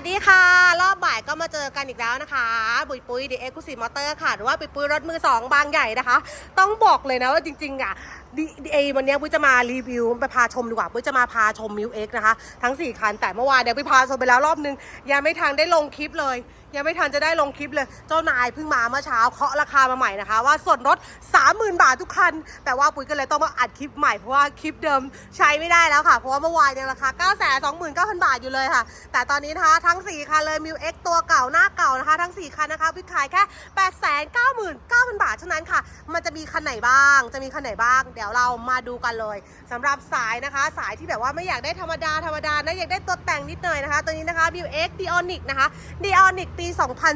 วัสดีค่ะ รอบบ่ายก็มาเจอกันอีกแล้วนะคะ ปุยปุยดีเอ็กซ์คูซีมอเตอร์ค่ะ หรือว่าปุยปุยรถมือสองบางใหญ่นะคะ ต้องบอกเลยนะว่าจริง ๆ อะดีเอวันนี้ปุยจะมารีวิวไปพาชมดีกว่าปุยจะมาพาชมมิวเอ็กนะคะ ทั้ง 4 คันแต่เมื่อวานเดี๋ยปุ้ยพาชมไปแล้วรอบนึง ยังไม่ทันได้ลงคลิปเลยยังไม่ทันจะได้ลงคลิปเลย เจ้านายเพิ่งมาเมื่อเช้าเคาะราคามาใหม่นะคะ ว่าส่วนลด30,000 บาททุกคัน แต่ว่าปุ้ยก็เลยต้องมาอัดคลิปใหม่เพราะว่าคลิปเดิมใช้ไม่ได้แล้วค่ะ เพราะว่าเมื่อวานยังราคา9 2 9 0 0 0 บาทอยู่เลยค่ะ แต่ตอนนี้นะคะทั้ง 4 คันเลยมิวเอ็กตัวเก่าหน้าเก่านะคะ ทั้ง 4 คันนะคะพิขายแค่ 8 9 9 0 0 0 บาทเท่านั้นค่ะ มันจะมีคันไหนบ้าง จะมีคันไหนบ้าง เดี๋ยวเรามาดูกันเลยสำหรับสายนะคะ สายที่แบบว่าไม่อยากได้ธรรมดาธรรมดานะอยากได้ตัวแต่งนิดหน่อยนะคะ ตัวนี้นะคะ m ิว X d i o n i c นะคะ d i o n i c ปี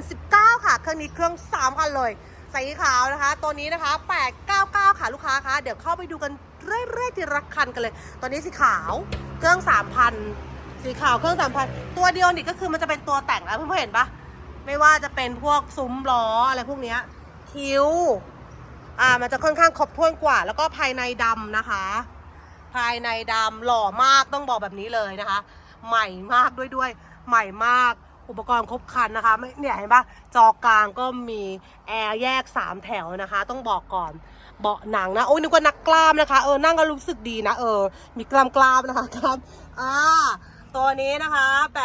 2019 ค่ะ เครื่องนี้เครื่อง3คันเลยสีขาวนะคะ ตัวนี้นะคะ 899 ค่ะ ลูกค้าคะ เดี๋ยวเข้าไปดูกันเรื่อยๆทีละคันกันเลย ตัวนี้สีขาว เครื่อง 3,000 สีขาวเครื่อง 3,000 ตัวเดียวนี่ก็คือมันจะเป็นตัวแต่งแล้วเพื่อนๆเห็นปะไม่ว่าจะเป็นพวกซุ้มล้ออะไรพวกเนี้ยคิ้ว อ่า มันจะค่อนข้างครบถ้วนกว่า แล้วก็ภายในดำนะคะ ภายในดำหล่อมากต้องบอกแบบนี้เลยนะคะ ใหม่มากด้วยด้วย ใหม่มาก อุปกรณ์ครบครันนะคะไม่เนี่ยเห็นปะจอกลางก็มีแอร์แยก 3 แถวนะคะ ต้องบอกก่อนเบาะหนังนะ โอ้ยนึกว่านักกล้ามนะคะ เออนั่งก็รู้สึกดีนะ เออ มีกล้ามกล้ามนะคะครับอ่าตัวนี้นะคะ 8 9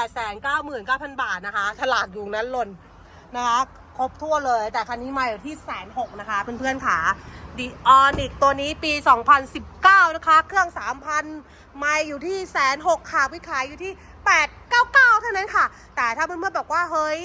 9 0 0 0 บาทนะคะ ฉลากอยู่นั้นหล่นนะคะ ครบทั่วเลย แต่คันนี้มาอยู่ที่แสนหกนะคะ เพื่อนๆค่ะดีออนิกตัวนี้ปี 2019 นะคะ เครื่อง 3,000 มาอยู่ที่แสนหกค่ะพี่ขายอยู่ที่ 899 เท่านั้นค่ะ แต่ถ้าเพื่อนๆบอกว่า เฮ้ย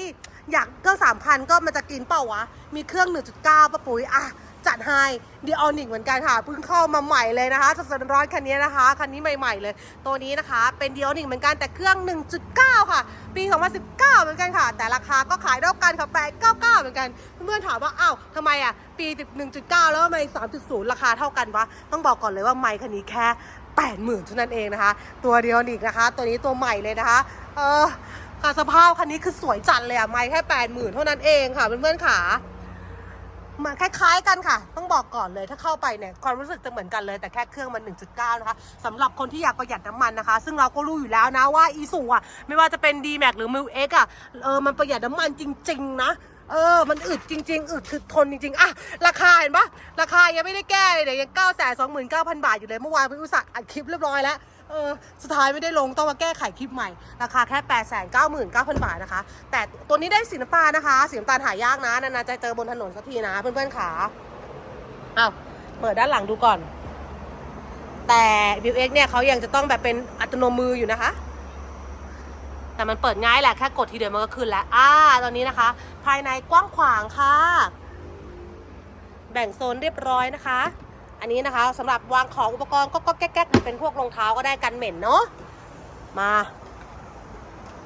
อยากเครื่อง 3,000 ก็มันจะกินเปล่าวะ มีเครื่อง 1.9ปะปุ๋ยอะ จัดให้ดีออนิกเหมือนกันค่ะเพิ่งเข้ามาใหม่เลยนะคะสดๆร้อนคันนี้นะคะคันนี้ใหม่ๆเลย ตัวนี้นะคะเป็นดีออนิกเหมือนกันแต่เครื่อง 1.9 ค่ะ ปี2019 เหมือนกันค่ะ แต่ราคาก็ขายเท่ากันค่ะ899 เหมือนกัน เพื่อนๆถามว่าอ้าวทำไมอะปี 1.9 แล้วทำไม 3.0 ราคาเท่ากันวะต้องบอกก่อนเลยว่าไมค์คันนี้แค่80,000เท่านั้นเองนะคะ ตัวเดียวนิกนะคะ ตัวนี้ตัวใหม่เลยนะคะ เออค่ะสภาพคันนี้คือสวยจัดเลยอะไมค์แค่80,000เท่านั้นเองค่ะเพื่อนๆค่ะ มันคล้าย ๆ กันค่ะ ต้องบอกก่อนเลยถ้าเข้าไปเนี่ยความรู้สึกจะเหมือนกันเลยแต่แค่เครื่องมัน 1.9 นะคะสำหรับคนที่อยากประหยัดน้ำมันนะคะ ซึ่งเราก็รู้อยู่แล้วนะว่าอีซูอะไม่ว่าจะเป็น d m a x หรือ m i l X อะเออมันประหยัดน้ำมันจริง ๆ นะเออ มันอึดจริง ๆ อึดคือทนจริง ๆ อะ ราคาเห็นปะราคายังไม่ได้แก้เลยเดี๋ยวยัง9 2 9 0 0 0บาทอยู่เลย เมื่อวานพี่อุตส่าห์อัดคลิปเรียบร้อยแล้ว เออสุดท้ายไม่ได้ลงต้องมาแก้ไขคลิปใหม่ ราคาแค่ 8 9 9 0 0 0 บาทนะคะ แต่ตัวนี้ได้สีน้ำตาลนะคะสีน้ำตาลหายากนะนานๆจะเจอบนถนนสักทีนะ เพื่อนๆขาเอาเปิดด้านหลังดูก่อน แต่บิวเอ็กเนี่ยเขายังจะต้องแบบเป็นอัตโนมืออยู่นะคะ แต่มันเปิดง่ายแหละแค่กดทีเดียวมันก็ขึ้นแล้วอ่าตอนนี้นะคะ ภายในกว้างขวางค่ะ แบ่งโซนเรียบร้อยนะคะ อันนี้นะคะสำหรับวางของอุปกรณ์ก็ก็แก๊กๆเป็นพวกรองเท้าก็ได้กันเหม็นเนาะมา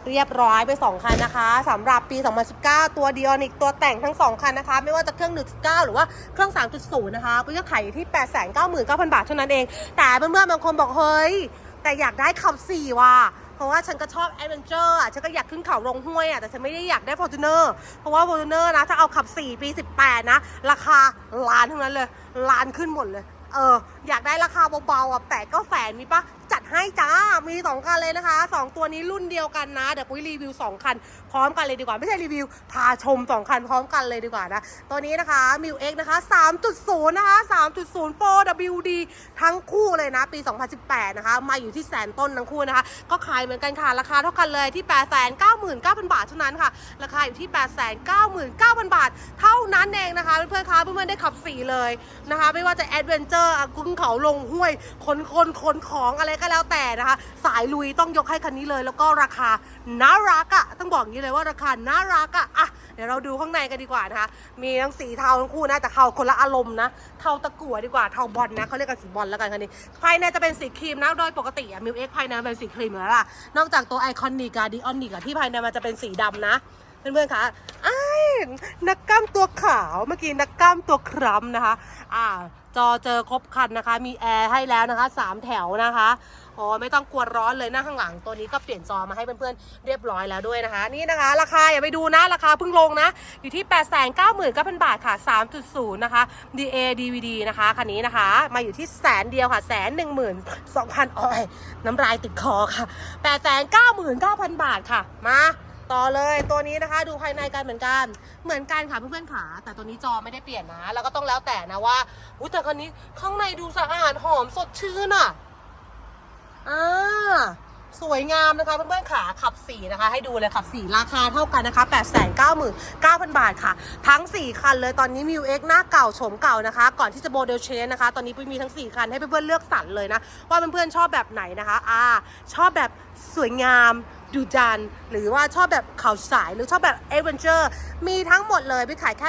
เรียบร้อยไป 2 คันนะคะสำหรับปี 2019 ตัวเดียนิกตัวแต่งทั้ง 2 คันนะคะ ไม่ว่าจะเครื่อง 1.9 หรือว่าเครื่อง 3.0 นะคะปุ้ยก็ขายอยู่ที่ 899,000 บาทเท่านั้นเอง แต่เพื่อนๆบางคนบอกเฮ้ยแต่อยากได้ขับ4ว่ะ เพราะว่าฉันก็ชอบแอดเวนเจอร์อะ ฉันก็อยากขึ้นเขาลงห้วยอะ แต่ฉันไม่ได้อยากได้ฟอร์จูเนอร์เพราะว่าฟอร์จูเนอร์นะ ถ้าเอาขับ 4 ปี 18 นะ ราคาล้านทั้งนั้นเลย ล้านขึ้นหมดเลย เออ อยากได้ราคาเบาๆอะแต่ก็แสนมีปะ จัดให้จ้า มี 2 คันเลยนะคะ 2 ตัวนี้รุ่นเดียวกันนะ เดี๋ยวปุ้ยรีวิว 2 คัน พร้อมกันเลยดีกว่า ไม่ใช่รีวิว พาชม 2 คันพร้อมกันเลยดีกว่านะ ตัวนี้นะคะ m ิว X นะคะ 3.0 นะคะ 3.0 4WD ทั้งคู่เลยนะ ปี 2018 นะคะ มาอยู่ที่แสนต้นทั้งคู่นะคะ ก็ขายเหมือนกันค่ะ ราคาเท่ากันเลยที่ 899,000 บาทเท่านั้นค่ะ ราคาอยู่ที่ 899,000 บาท เท่านั้นเองนะคะ เพื่อนๆคะเพื่อนๆได้ขับสีเลยนะคะ ไม่ว่าจะแอดเวนเจอร์ขึ้นเขาลงห้วยขนคนขนของอะไรก็แล้วแต่นะคะ สายลุยต้องยกให้คันนี้เลย แล้วก็ราคาน่ารักอะ่ะต้องบอกอย่างนี้เลยว่าราคาน่ารักอะ่ะอะเดี๋ยวเราดูข้างในกันดีกว่านะคะ มีทั้งสีเทาทั้งคู่นะแต่เขาคนละอารมณ์นะเทาตะกั่วดีกว่าเทาบอลนะเขาเรียกกันสีบอลแล้วกันคันนี้ภายในจะเป็นสีครีมนะโดยปกติอะมิวเอ็กภายในเป็นสีครีมอยู่แล้วล่ะนอกจากตัวไอคอนิกาดิออนิกะที่ภายในมันจะเป็นสีดำนะ เพื่อนๆคะไอ้นักกล้ามตัวขาวเมื่อกี้นักกล้ามตัวคล้ำนะคะ อ่า จอเจอครบคันนะคะ มีแอร์ให้แล้วนะคะสามแถวนะคะโอ้ไม่ต้องกลัวร้อนเลยนะข้างหลังตัวนี้ก็เปลี่ยนจอมาให้เพื่อนๆเรียบร้อยแล้วด้วยนะคะ นี่นะคะ ราคาอย่าไปดูนะ ราคาเพิ่งลงนะ อยู่ที่ 8 9 9 0 0 0 บาทค่ะ 3.0 นะคะ DA DVD นะคะคันนี้นะคะ มาอยู่ที่แสนเดียวค่ะแสนหนึ่งหมื่นสองพันอ้อยน้ำลายติดคอค่ะ 8 9 9 0 0 0 บาทค่ะมา ต่อเลยตัวนี้นะคะดูภายในกันเหมือนกัน เหมือนกันค่ะเพื่อนๆขาแต่ตัวนี้จอไม่ได้เปลี่ยนนะ แล้วก็ต้องแล้วแต่นะว่าอุ้ยแต่คันนี้ข้างในดูสะอาดหอมสดชื่นอะอ่าสวยงามนะคะเพื่อนๆขาขับสีนะคะ ให้ดูเลยขับสีราคาเท่ากันนะคะ 8 9 9 0 0 0 บาทค่ะ ทั้ง 4 คันเลยตอนนี้มิวเอ็กหน้าเก่าโฉมเก่านะคะ ก่อนที่จะโมเดลเชนนะคะ ตอนนี้ปุ้ยมีทั้ง 4 คันให้เพื่อนๆเลือกสรรเลยนะ ว่าเพื่อนๆชอบแบบไหนนะคะอ่าชอบแบบสวยงามดูดันหรือว่าชอบแบบเขาวสายหรือชอบแบบเอเวนเจอร์มีทั้งหมดเลยไปขายแค่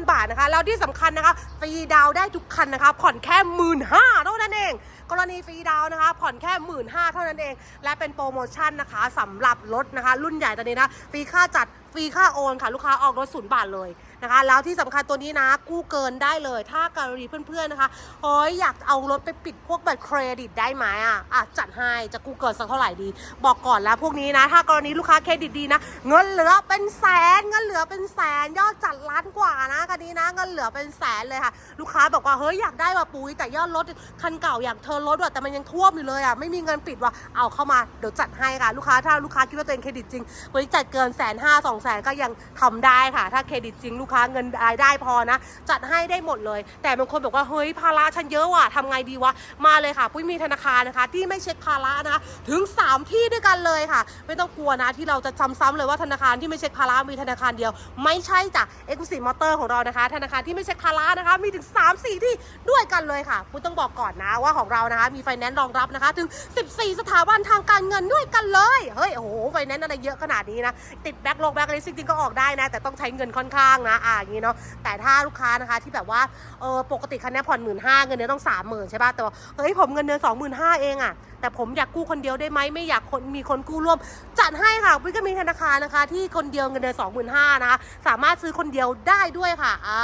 899,000 บาทนะคะ แล้วที่สำคัญนะคะฟรีดาวได้ทุกคันนะคะผ่อนแค่หมื่นห้าเท่านั้นเอง กรณีฟรีดาวน์นะคะ ผ่อนแค่หมื่นห้าเท่านั้นเอง และเป็นโปรโมชั่นนะคะสำหรับรถนะคะ รุ่นใหญ่ตอนนี้นะฟรีค่าจัดฟรีค่าโอนค่ะ ลูกค้าออกรถศูนย์บาทเลย นะคะ แล้วที่สำคัญตัวนี้นะกู้เกินได้เลย ถ้าการีเพื่อนๆนะคะโอ้ยอยากเอารถไปปิดพวกบัตรเครดิตได้ไหมอะอะจัดให้จะกู้เกินสักเท่าไหร่ดี บอกก่อนแล้วพวกนี้นะ ถ้ากรณีลูกค้าเครดิตดีนะ เงินเหลือเป็นแสนเงินเหลือเป็นแสนยอดจัดล้านกว่านะคันนี้นะเงินเหลือเป็นแสนเลยค่ะ ลูกค้าบอกว่าเฮ้ยอยากได้ว่ะปุ้ยแต่ยอดรถคันเก่าอยากเทิร์นรถว่ะแต่มันยังท่วมอยู่เลยอะไม่มีเงินปิดว่ะเอาเข้ามาเดี๋ยวจัดให้ค่ะลูกค้าถ้าลูกค้าคิดว่าตัวเองเครดิตจริงบริจัดเกินแสนห้าสองแสนก็ยังทำได้ค่ะ ถ้าเครดิตจริงลูกค้าเงินรายได้พอนะ จัดให้ได้หมดเลย แต่บางคนบอกว่าเฮ้ยภาระฉันเยอะว่ะทำไงดีวะมาเลยค่ะปุ้ยมีธนาคารนะคะ ที่ไม่เช็คภาระนะคะถึง 3 ที่ด้วยกันเลยค่ะ ไม่ต้องกลัวนะที่เราจะจำซ้ำเลยว่าธนาคารที่ไม่เช็คภาระมีธนาคารเดียว ไม่ใช่จ้ะเอ็กซ์ซีมอเตอร์ของเรานะคะ ธนาคารที่ไม่เช็คภาระนะคะ มีถึง 3 4 ที่ด้วยกันเลยค่ะปุ้ยต้องบอกก่อนนะว่าของเรานะคะมีไฟแนนซ์รองรับนะคะถึง 14 สถาบันทางการเงินด้วยกันเลยเฮ้ยโอ้โหไฟแนนซ์อะไรเยอะขนาดนี้นะติดแบ็คลงแบ็คลิสจริงๆก็ออกได้นะแต่ต้องใช้เงินค่อนข้างนะอ่าอย่างนี้เนาะแต่ถ้าลูกค้านะคะที่แบบว่าเออปกติคันนี้ผ่อนหมื่นห้าเงินเดือนต้องสามหมื่นใช่ป่ะแต่ว่าเฮ้ยผมเงินเดือนสองหมื่นห้าเองอะแต่ผมอยากกู้คนเดียวได้ไหมไม่อยากคนมีคนกู้ร่วม จัดให้ค่ะพี่ก็มีธนาคารนะคะ ที่คนเดียวเงินเดือนสองหมื่นห้านะคะสามารถซื้อคนเดียวได้ด้วยค่ะอ่า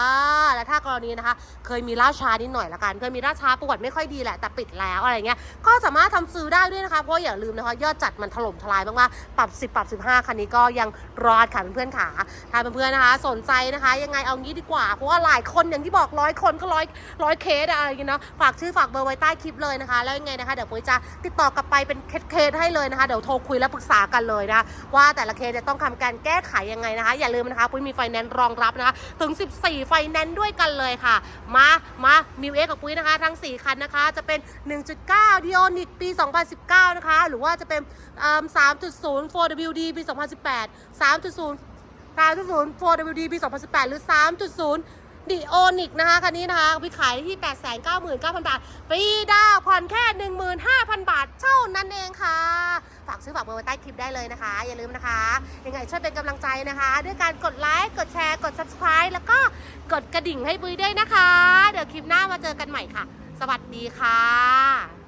และถ้ากรณีนะคะ เคยมีล่าช้านิดหน่อยละกันเคยมีล่าช้าประวัติไม่ค่อยดีแหละแต่ปิดแล้วอะไรเงี้ยก็สามารถทำซื้อได้ด้วยนะคะเพราะอย่าลืมนะคะยอดจัดมันถล่มทลายมากๆปรับ 10 ปรับ 15 คันนี้ก็ยังรอดค่ะเพื่อนๆค่ะถ้าเพื่อนๆนะคะ สนใจนะคะ ยังไงเอางี้ดีกว่าเพราะว่าหลายคนอย่างที่บอกร้อยคนก็ร้อยร้อยเคสอะอะไรอย่างเงี้ยเนาะฝากชื่อฝากเบอร์ไว้ใต้คลิปเลยนะคะ แล้วยังไงนะคะเดี๋ยวปุ้ยจะติดต่อกลับไปเป็นเคสให้เลยนะคะ เดี๋ยวโทรคุยและปรึกษากันเลยนะว่าแต่ละเคสจะต้องทำการแก้ไขยังไงนะคะ อย่าลืมนะคะปุ้ยมีไฟแนนซ์รองรับนะคะถึง 14 ไฟแนนซ์ด้วยกันเลยค่ะ มามามิวเอ็กกับปุ้ยนะคะทั้ง 4 คันนะคะ จะเป็น 1.9 d i o n i c ปี 2019 นะคะ หรือว่าจะเป็นเอิ่ม3.0 4WD ปี 2018 3.0 3.0 4WD ปี 2018 หรือ 3.0 ดิโอนิกนะคะคันนี้นะคะพี่ขายที่ 899,000 บาทฟรีดาวน์ผ่อนแค่ 15,000 บาทเท่านั้นเองค่ะ ฝากซื้อฝากเบอร์ไว้ใต้คลิปได้เลยนะคะ อย่าลืมนะคะ ยังไงช่วยเป็นกำลังใจนะคะ ด้วยการกดไลค์ กดแชร์ กด subscribe แล้วก็กดกระดิ่งให้บุยด้วยนะคะ เดี๋ยวคลิปหน้ามาเจอกันใหม่ค่ะ สวัสดีค่ะ